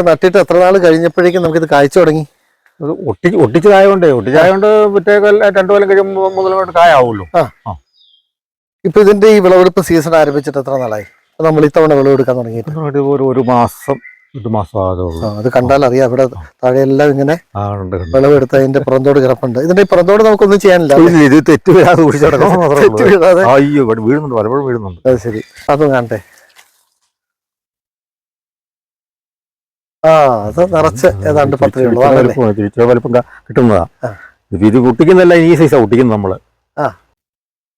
നട്ടിട്ട് എത്ര നാൾ കഴിഞ്ഞപ്പോഴേക്കും നമുക്കിത് കായ്ച്ചു തുടങ്ങി? ഒട്ടി ഒട്ടി ഒട്ടിച്ചതായോണ്ട് ഒട്ടിച്ചതായോണ്ട് പിറ്റേ കൊല്ലം രണ്ടു കൊല്ലം കഴിയുമ്പോൾ മുതലോട്ട് കായാവുള്ളൂ. ഇപ്പൊ ഇതിന്റെ ഈ വിളവെടുപ്പ് സീസൺ ആരംഭിച്ചിട്ട് എത്ര നാളായി? നമ്മൾ ഇത്തവണ വിളവെടുക്കാൻ തുടങ്ങിയിട്ട്. ഒരു മാസം ഒരു മാസം അത് കണ്ടാൽ അറിയാം. ഇവിടെ താഴെയെല്ലാം ഇങ്ങനെ ആ. വിളവെടുത്ത് അതിന്റെ പുറന്തോട് കിടപ്പുണ്ട്. ഇതിന്റെ പുറന്തോട് നമുക്കൊന്നും ചെയ്യാനില്ല ഇത് തെറ്റ് വീഴാതെ വീഴുന്നുണ്ട് പലപ്പോഴും വീഴുന്നുണ്ട്. അത് ശരി. അതും കാണട്ടെ. ആ അത് നിറച്ച് ഏതാണ്ട് പത്ത് ഇച്ചിരി ഉള്ളതാണല്ലേ വലിപ്പം ഉണ്ട്. ഇച്ചിരി വലിപ്പം ക- കിട്ടുന്നതാ. ആ. ഇത് ഇത് പൊട്ടിക്കുന്നല്ല ഈ സൈസാ ഒട്ടിക്കുന്നത് നമ്മൾ.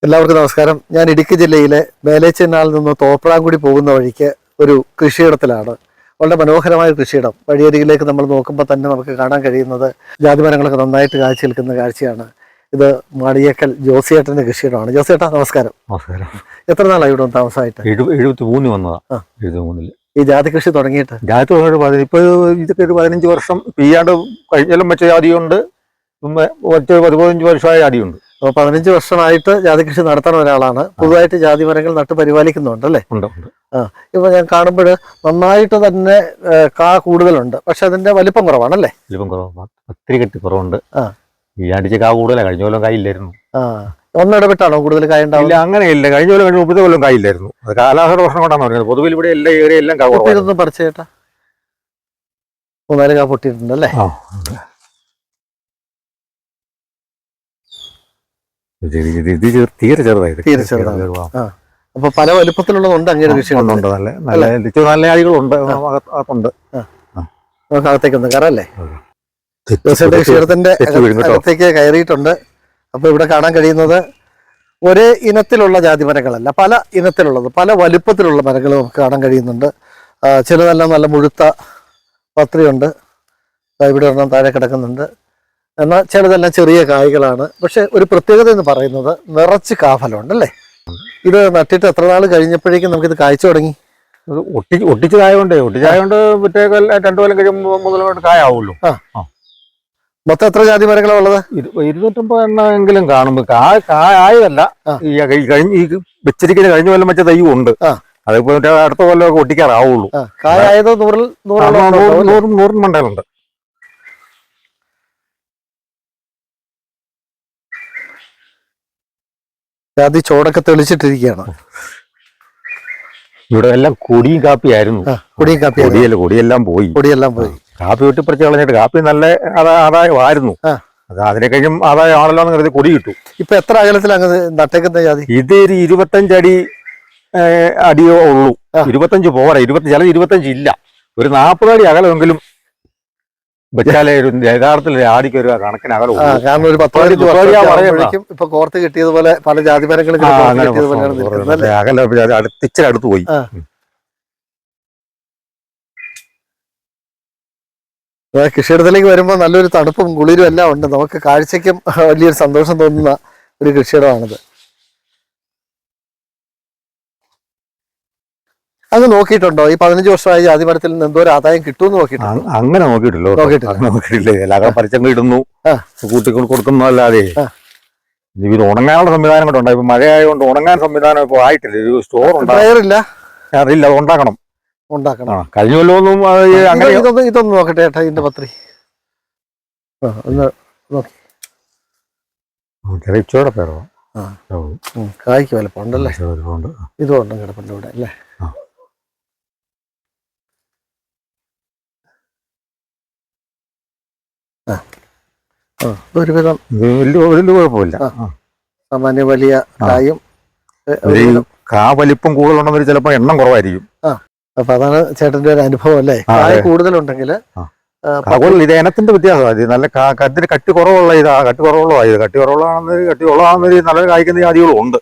എല്ലാവർക്കും നമസ്കാരം. ഞാൻ ഇടുക്കി ജില്ലയിലെ മേലേച്ചെന്നാളിൽ നിന്ന് തോപ്രാങ്കുടി പോകുന്ന വഴിക്ക് ഒരു കൃഷിയിടത്തിലാണ്. വളരെ മനോഹരമായ കൃഷിയിടം. വഴിയരികിലേക്ക് നമ്മൾ നോക്കുമ്പോൾ തന്നെ നമുക്ക് കാണാൻ കഴിയുന്നത് ജാതിമരങ്ങളൊക്കെ നന്നായിട്ട് കാഴ്ച നിൽക്കുന്ന കാഴ്ചയാണ്. ഇത് മാടിയേക്കൽ ജോസിയേട്ടന്റെ കൃഷിയിടമാണ്. ജോസിയേട്ടാ നമസ്കാരം. നമസ്കാരം. എത്ര നാളായി ഇവിടെ താമസമായിട്ട്? എഴു എഴുപത്തി മൂന്ന് വന്നതാ. എഴുപത്തി മൂന്നിൽ ഈ ജാതി കൃഷി തുടങ്ങിയിട്ട്? ജാതി തുടങ്ങിയിട്ട് ഇപ്പൊ ഇതൊക്കെ ഒരു പതിനഞ്ച് വർഷം പിയാണ്ട് കഴിഞ്ഞാലും വെച്ച ജാതിയുണ്ട്. മറ്റൊരു മറ്റേ പതിനഞ്ച് വർഷമായ ജാതിയുണ്ട്. അപ്പൊ പതിനഞ്ച് വർഷമായിട്ട് ജാതി കൃഷി നടത്തുന്ന ഒരാളാണ്. പുതുതായിട്ട് ജാതി മരങ്ങൾ നട്ട് പരിപാലിക്കുന്നുണ്ട് അല്ലേ? ഉണ്ട് ഉണ്ട്. ഇപ്പൊ ഞാൻ കാണുമ്പോൾ നന്നായിട്ട് തന്നെ കാ കൂടുതലുണ്ട്. പക്ഷെ അതിന്റെ വലിപ്പം കുറവാണല്ലേ? വലിപ്പം കുറവാണ് ഒത്തിരി കെട്ടി കുറവുണ്ട്. ആ. ഈ അടിച്ച കാ കൂടുതലാണ് കഴിഞ്ഞ കൊല്ലം കായില്ലായിരുന്നു ആ. ഒന്നിടവിട്ടാണോ കൂടുതൽ കായ ഉണ്ടാവുന്നത്? ഇല്ല അങ്ങനെയില്ല. കഴിഞ്ഞ കൊല്ലം കഴിഞ്ഞ മുപ്പത്തെ കൊല്ലം കായില്ലായിരുന്നു. അത് കാലാവസ്ഥ പ്രശ്നം കൊണ്ടാണ് പറയുന്നത് പൊതുവിൽ ഇവിടെ എല്ലാ ഏരിയ എല്ലാം കാ കുറവായിരുന്നു. ഇതൊന്നും പറിച്ചേട്ടാ. മൂന്നാൽ കാ പൊട്ടിയിട്ടുണ്ട് അല്ലേ ആ. ഇത് ഇത് ഇത് ഇത് തീരെ തീരെ ചെറുതാണ്. അപ്പൊ പല വലുപ്പത്തിലുള്ളതുണ്ട് അങ്ങനെ കൃഷി ഉണ്ട് ഉണ്ട് നല്ല നല്ല ഇത് നല്ല അകത്ത് അകത്തുണ്ട്. നമുക്ക് കയറല്ലേ ജോസിയുടെ കൃഷിയിടത്തിന്റെ തെറ്റ് വീഴും കേട്ടോ. അകത്തേക്ക് കയറിയിട്ടുണ്ട്. അപ്പൊ ഇവിടെ കാണാൻ കഴിയുന്നത് ഒരേ ഇനത്തിലുള്ള ജാതി മരങ്ങളല്ല പല ഇനത്തിലുള്ളത് പല വലുപ്പത്തിലുള്ള മരങ്ങൾ നമുക്ക് കാണാൻ കഴിയുന്നുണ്ട്. ചില ചിലതെല്ലാം നല്ല മുഴുത്ത പത്രിയുണ്ട്. ഇവിടെ ഒരെണ്ണം താഴെ കിടക്കുന്നുണ്ട്. എന്നാൽ ചിലതെല്ലാം ചെറിയ കായ്കളാണ്. പക്ഷെ ഒരു പ്രത്യേകത എന്ന് പറയുന്നത് നിറച്ച് കാഫലമുണ്ട് അല്ലേ? ഇത് നട്ടിട്ട് എത്ര നാൾ കഴിഞ്ഞപ്പോഴേക്കും നമുക്കിത് കായ്ച്ചു തുടങ്ങി? ഒട്ടി ഒട്ടിച്ചതായതുകൊണ്ട് ഒട്ടിച്ചതായോണ്ട് മറ്റേ രണ്ടു കൊല്ലം കഴിയുമ്പോൾ മുതലോട്ട് കായാവുള്ളൂ. മൊത്തം എത്ര ജാതി മരങ്ങളാണ് ഉള്ളത്? ഇരു- ഇരുന്നൂറ്റമ്പത് എണ്ണമെങ്കിലും കാണുമ്പോൾ കാ കായതല്ല ഈ കഴിഞ്ഞ ഈ വെച്ചിരിക്കുന്ന കഴിഞ്ഞ കൊല്ലം വെച്ച തൈയും ഉണ്ട്. അതേപോലെ അതിപ്പോ അടുത്ത കൊല്ലം ഒക്കെ ഒട്ടിക്കാറാവുള്ളൂ. കായത് നൂറിൽ നൂറും നൂറും മണ്ടയിലുണ്ട് ജാതി ചോടൊക്കെ തെളിച്ചിട്ടിരിക്കുകയാണ്. ഇവിടെ എല്ലാം കൊടിയും കാപ്പിയായിരുന്നു. കൊടിയും കാപ്പി കൊടിയല്ല കൊടിയെല്ലാം പോയി. കൊടിയെല്ലാം പോയി. കാപ്പി വെട്ടിപ്പറിച്ച് കളഞ്ഞിട്ട് കാപ്പി നല്ല ആദാ- ആദായമായിരുന്നു അതിനെ കഴിഞ്ഞും ആദായം ആണല്ലോ എന്ന് കരുതി കൊടി കിട്ടും. ഇപ്പൊ എത്ര അകലത്തിൽ അങ്ങ് നട്ടേക്കുന്ന ജാതി? ഇത് ഒരു ഇരുപത്തഞ്ചടി അടിയോ ഉള്ളൂ. ഇരുപത്തഞ്ച് പോരാ. ഇരുപത്തി ചില ഇരുപത്തഞ്ച് ഇല്ല. ഒരു നാൽപ്പത് അടി അകലമെങ്കിലും വെച്ചാലേ ഒരു യഥാർത്ഥത്തിൽ ആടിക്ക് ഒരു കണക്കിന് അകലം. കാരണം ഒരു പത്ത് ഇപ്പൊ കോർത്ത് കിട്ടിയതുപോലെ പല ജാതി മരങ്ങളും ആ, ഇങ്ങനെ കോർത്ത് അങ്ങനെ കിട്ടിയതുപോലെയാണ് പ്രശ്നം നിൽക്കുന്നത് അല്ലേ? അകലം അത് അടുത്ത് ഇച്ചിരി അടുത്ത് പോയി ആ. ആ, കൃഷിയിടത്തിലേക്ക് വരുമ്പോൾ നല്ലൊരു തണുപ്പും കുളിരും എല്ലാം ഉണ്ട്. നമുക്ക് കാഴ്ചയ്ക്കും വലിയൊരു സന്തോഷം തോന്നുന്ന ഒരു കൃഷിയിടമാണിത്. അങ്ങ് നോക്കിയിട്ടുണ്ടോ? ഈ പതിനഞ്ച് വർഷമായി ജാതി മരത്തിൽ നിന്ന് എന്തോ ഒരു ആദായം കിട്ടുമെന്ന് നോക്കിയിട്ടുണ്ട്? അങ്ങനെ നോക്കിയിട്ടില്ലോ നോക്കിയിട്ടില്ല. പറിച്ചങ്ങ് ഇടുന്നു കൂട്ടിക്കൊണ്ട് കൂട്ടി കൊടുക്കുന്നല്ലാതെ. ഇത് ഉണങ്ങാനുള്ള സംവിധാനം കൂടെ ഉണ്ടായി മഴയായതുകൊണ്ട് ഉണങ്ങാൻ സംവിധാനം ഇപ്പൊ ആയിട്ടില്ല. ഒരു സ്റ്റോർ ഇല്ല അറിയില്ല. അത് ഉണ്ടാക്കണം. ഉണ്ടാക്കണം. കഴിഞ്ഞ കൊല്ലമൊന്നും ഇതൊന്ന് ഇതൊന്ന് നോക്കട്ടെ ഏട്ടാ ഇതിന്റെ പത്രി. ആ, ഒന്ന് ചെറിയ ഇച്ചോടെ പേരോ? കായ്ക്ക് വലപ്പം ഉണ്ടല്ലേ ഉണ്ട് ഇതും ഉണ്ടും കിടപ്പുണ്ട് ഇവിടെ അല്ലേ? ആ. ആ. ഒരുവിധം വലിയ കുഴപ്പമില്ല. സാമാന്യ വലിയ. കായും. കാ വലിപ്പം കൂടുതലുണ്ടെന്നൊരു ചിലപ്പോൾ എണ്ണം കുറവായിരിക്കും. അപ്പൊ അതാണ് ചേട്ടന്റെ ഒരു അനുഭവം അല്ലേ? ആ, കായ. കൂടുതലുണ്ടെങ്കിൽ ഇത് ഇനത്തിന്റെ വ്യത്യാസമാണ് ഇത് നല്ല കത്തിന് കട്ടി കുറവുള്ള ഇതാ കട്ടി കുറവുള്ള ഇത്. കട്ടി കുറവുള്ളതാണെന്ന് കട്ടി ഉള്ളതാണെന്നൊരു നല്ല കായ്ക്കുന്ന ജാതികളും ഉണ്ട്.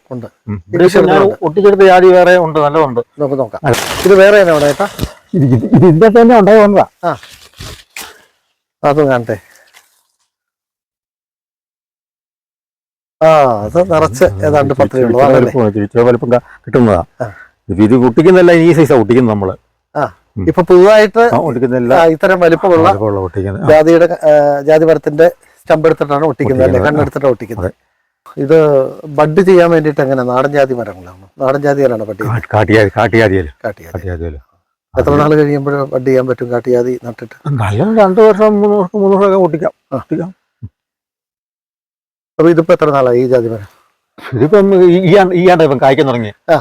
ഒട്ടിച്ചെടുത്ത ജാതി വേറെ ഉണ്ട് നല്ലതുണ്ട്. നമുക്ക് നോക്കാം. ഇത് വേറെ തന്നെ ഏട്ടാ? ഇത് ഇത് ഇത് ഇതിന്റെ തന്നെ ഉണ്ടായി വന്നതാ? അതും കാണട്ടെ. ആ അത് നിറച്ച് ഏതാണ്ട് പത്രി ഇച്ചിരി ഉള്ളതാണല്ലേ വലിപ്പം ഇച്ചിരി ഇച്ചിരി വലിപ്പം കിട്ടുന്നതാ. ആ. ഇത് ഒട്ടിക്കുന്നല്ല ഈ സൈസാ ഒട്ടിക്കുന്നത് നമ്മൾ. ഇപ്പൊ പുതുതായിട്ട് ആ, ഒട്ടിക്കുന്നില്ല ആ, ഇത്തരം വലിപ്പമുള്ള ജാതിയുടെ ജാതി മരത്തിന്റെ സ്റ്റമ്പ് എടുത്തിട്ടാണ് ഒട്ടിക്കുന്നത് അല്ലെ? കണ്ണെടുത്തിട്ട് ഒട്ടിക്കുന്നത്. ഇത് ബഡ് ചെയ്യാൻ വേണ്ടിയിട്ട് എങ്ങനെ? നാടൻ ജാതി മരങ്ങളാണ്? നാടൻ ജാതിയിലാണ് ബഡ് കാട്ടിയാതി എത്ര നാൾ കഴിയുമ്പോഴും ബഡ് ചെയ്യാൻ പറ്റും കാട്ടിയാതി നട്ടിട്ട്? നല്ല രണ്ട് വർഷം മൂന്ന് വർഷം മൂന്ന് വർഷം ഒട്ടിക്കാം ഒട്ടിക്കാം. അപ്പൊ ഇതിപ്പോ എത്ര നാളായി ഈ ജാതി മരം? ഇതിപ്പം ഈ- ഈ ആണ്ട് ഈ ആണ്ട് ഇപ്പം കായ്ക്കാൻ തുടങ്ങി. ആ.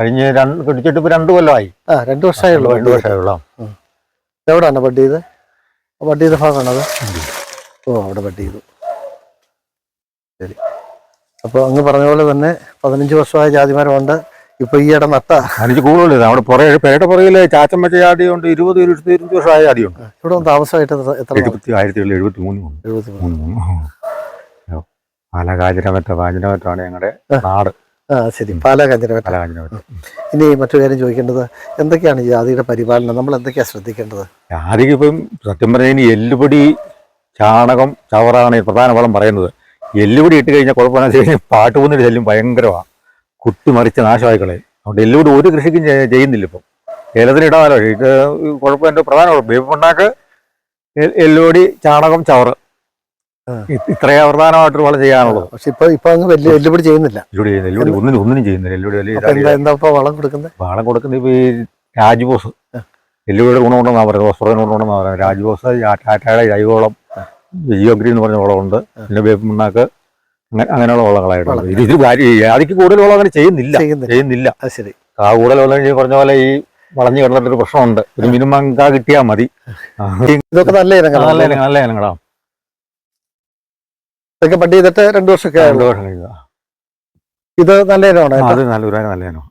കഴിഞ്ഞ് രണ്ട് പിടിച്ചിട്ട് ഇപ്പൊ രണ്ട് കൊല്ലമായി. ആ രണ്ട് വർഷമായുള്ളൂ. രണ്ട് ഉള്ളു എവിടെയാണ് ബഡ് ചെയ്ത്? ബഡ് ചെയ്ത ഭാഗമാണത് ഓ അവിടെ ബഡ് ചെയ്തു. ശരി. അപ്പോൾ അങ്ങ് പറഞ്ഞ പോലെ തന്നെ പതിനഞ്ച് വർഷമായ ജാതിമരമുണ്ട്. ഇപ്പൊ ഈ ഇടം നട്ട. എനിക്ക് കൂടുതൽ അവിടെ പുറകെ പേരുടെ പുറകിൽ ചാച്ചൻ വെച്ച ജാതിയുണ്ട് ഇരുപത് ഇരുപത്തി ഇരുപത്തി വർഷമായ ജാതിയുണ്ട് ഇവിടെ താമസമായിട്ട് എത്ര-? എഴുപത്തി ആയിരത്തി എഴുപത്തി മൂന്ന്. എഴുപത്തി മൂന്ന്. മൂന്ന് വന്നു. പാല ഞങ്ങളുടെ നാട്. ആ ശരി. പാല ഇനി മറ്റു കാര്യം ചോദിക്കേണ്ടത് എന്തൊക്കെയാണ് ജാതിയുടെ പരിപാലനം? നമ്മൾ എന്തൊക്കെയാണ് ശ്രദ്ധിക്കേണ്ടത്? ജാതിക്ക് ഇപ്പം സത്യം പറഞ്ഞതിന് എല്ലുപൊടി ചാണകം ചവറാണ് പ്രധാന വളം പറയുന്നത്. എല്ലുപൊടി ഇട്ട് കഴിഞ്ഞാൽ കുഴപ്പമില്ല. കഴിഞ്ഞാൽ പോകുന്നൊരു ശല്യം ഭയങ്കരമാണ് കുത്തിമറിച്ച് നാശമായി കളയും അതുകൊണ്ട് എല്ലുപൊടി ഒരു കൃഷിക്കും ചെയ്യ- ചെയ്യുന്നില്ല ഇപ്പം. ഏലത്തിന് ഇടാമല്ലോ. ഇത് കുഴപ്പം എന്റെ പ്രധാന കുഴപ്പം വേപ്പുണ്ടാക്ക് എല്ലുപൊടി ചാണകം ചവറ്. ഇത്രയേ അവർദാനമായിട്ട് വളം ചെയ്യാനുള്ളത് പക്ഷെ ഇപ്പൊ ഇപ്പൊ അങ്ങ് വലിയ വെല്ലുവിളി ചെയ്യുന്നില്ല. ഒന്നിനും ഒന്നിനും ചെയ്യുന്നില്ല. എന്താ ഇപ്പൊ വളം കൊടുക്കുന്നത് വളം കൊടുക്കുന്നത് ഇപ്പൊ ഈ രാജ്ബോസ് എല്ലുപൊടിയുടെ ഗുണമുണ്ടെന്നാണ് പറയുന്നത്. ഓസ്ട്രോയിൻ ഗുണമുണ്ടെന്നാണ് പറയുന്നത്. രാജ്ബോസ് ടാറ്റയുടെ ജൈവവളം ജിയോഗ്രി എന്ന് പറഞ്ഞ വളമുണ്ട്. പിന്നെ വേപ്പുണ്ണാക്ക് അങ്ങനെ അങ്ങനെയുള്ള വളങ്ങളായിട്ടുള്ളത് ഇത് ഇത് അതിക്ക് കൂടുതൽ വളം അങ്ങനെ ചെയ്യുന്നില്ല. ചെയ്യുന്നില്ല. ശരി. ആ കൂടുതൽ വളം പറഞ്ഞ പോലെ ഈ വളഞ്ഞു കിടന്നിട്ടൊരു പ്രശ്നമുണ്ട്. ഒരു മിനിമം കിട്ടിയാൽ മതി. ഇതൊക്കെ നല്ല ഇനങ്ങളാണ്. നല്ല ഇനങ്ങളാ ഇതൊക്കെ ബഡ് ചെയ്തിട്ട് രണ്ടു വർഷമൊക്കെ ആയുള്ളൂ വർഷം കഴിഞ്ഞതാ. ഇത് നല്ല ഇനമാണ് അത് നല്ല ഒരു നല്ല ഇനം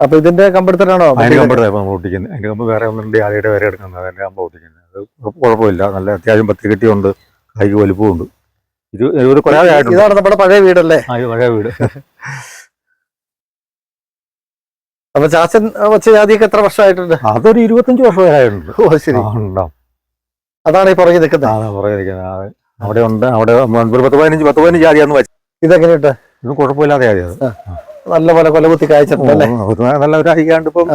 അപ്പൊ ഇതിന്റെ കമ്പെടുത്തിട്ടാണോ അതിന്റെ കമ്പ് നമ്മൾ പൊട്ടിക്കുന്നത് അതിന്റെ കമ്പ് വേറെ ഒന്നുണ്ട് ആദ്യമായിട്ട് വേറെ എടുക്കുന്നത്. അതിന്റെ കമ്പ് പൊട്ടിക്കുന്നത് അത് കുഴപ്പമില്ല. നല്ല അത്യാവശ്യം പത്തി കെട്ടിയുണ്ട്. കൈക്ക് വലുപ്പമുണ്ട്. ഇത് ഒരു കുറേ ആയിട്ടുണ്ട്. ഇതാണ് നമ്മുടെ പഴയ വീടല്ലേ? ആ, ഇത് പഴയ വീട്. അപ്പൊ ചാച്ചൻ വെച്ച ജാതിയൊക്കെ എത്ര വർഷമായിട്ടുണ്ട്? അതൊരു ഇരുപത്തഞ്ച് വർഷമായിട്ടുണ്ട് ഓ ശരി. ഉണ്ടാവും അതാണ് ഈ പുറകെ നിൽക്കുന്നത്. ആ പുറകെ നിൽക്കുന്നത്. ആ, അവിടെ ഉണ്ട്. അവിടെ ഒരു പത്ത് പതിനഞ്ച് പത്ത് പതിനഞ്ച് ജാതിയാന്ന് വെച്ചത് ഇതെങ്ങനെയുണ്ട്? ഇത് കുഴപ്പമില്ലാതെ ആദ്യം നല്ല പോലെ കൊലകുത്തി കാഴ്ച നല്ല ഒരു അയക്കാണ്ട് ഇപ്പം.